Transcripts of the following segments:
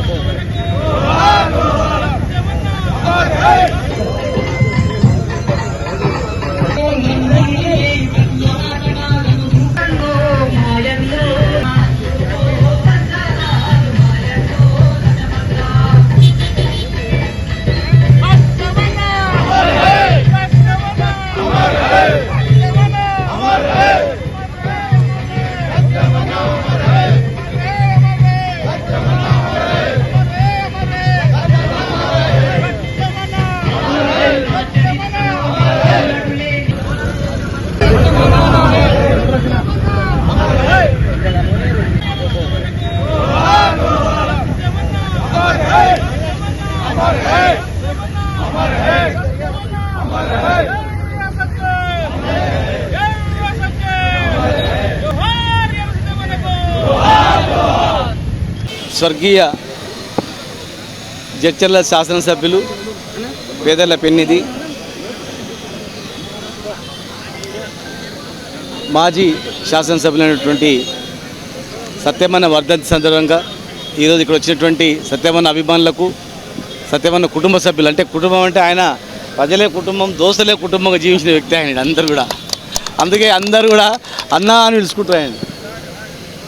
ਮੁਰਦਾਬਾਦ ਮੁਰਦਾਬਾਦ స్వర్గీయ జడ్చర్ల శాసనసభ్యులు పేదల పెన్నిధి మాజీ శాసనసభ్యులైనటువంటి సత్యమన్న వర్ధంతి సందర్భంగా ఈరోజు ఇక్కడ వచ్చినటువంటి సత్యమన్న అభిమానులకు సత్యమన్న కుటుంబ సభ్యులు అంటే కుటుంబం అంటే ఆయన ప్రజలే కుటుంబం దోస్తులే కుటుంబంగా జీవించిన వ్యక్తి ఆయన అందరు కూడా. అందుకే అందరూ కూడా అన్నా అని పిలుచుకుంటారు ఆయన.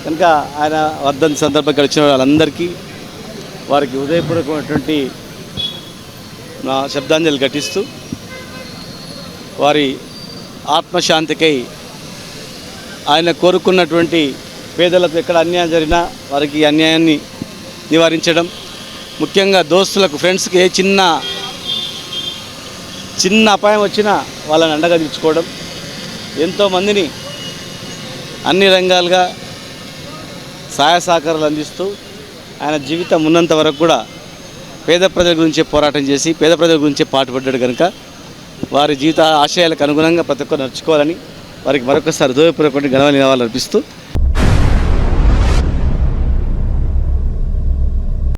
కనుక ఆయన వర్ధంతి సందర్భంగా గడిచిన వచ్చిన వాళ్ళందరికీ వారికి ఉదయపూర్వకమైనటువంటి నా శబ్దాంజలి ఘటిస్తూ వారి ఆత్మశాంతికై ఆయన కోరుకున్నటువంటి పేదలకు ఎక్కడ అన్యాయం జరిగినా వారికి అన్యాయాన్ని నివారించడం. ముఖ్యంగా దోస్తులకు ఫ్రెండ్స్కి ఏ చిన్న చిన్న అపాయం వచ్చినా వాళ్ళని అండగా తీర్చుకోవడం. ఎంతోమందిని అన్ని రంగాలుగా సహాయ సహకారాలు అందిస్తూ ఆయన జీవితం ఉన్నంత వరకు కూడా పేద ప్రజల గురించే పోరాటం చేసి పేద ప్రజల గురించే పాటుపడ్డాడు కనుక వారి జీవిత ఆశయాలకు అనుగుణంగా ప్రతి ఒక్కరు నడుచుకోవాలని వారికి మరొకసారి హృదయపూర్వక గణవ నిలవాలని అర్పిస్తూ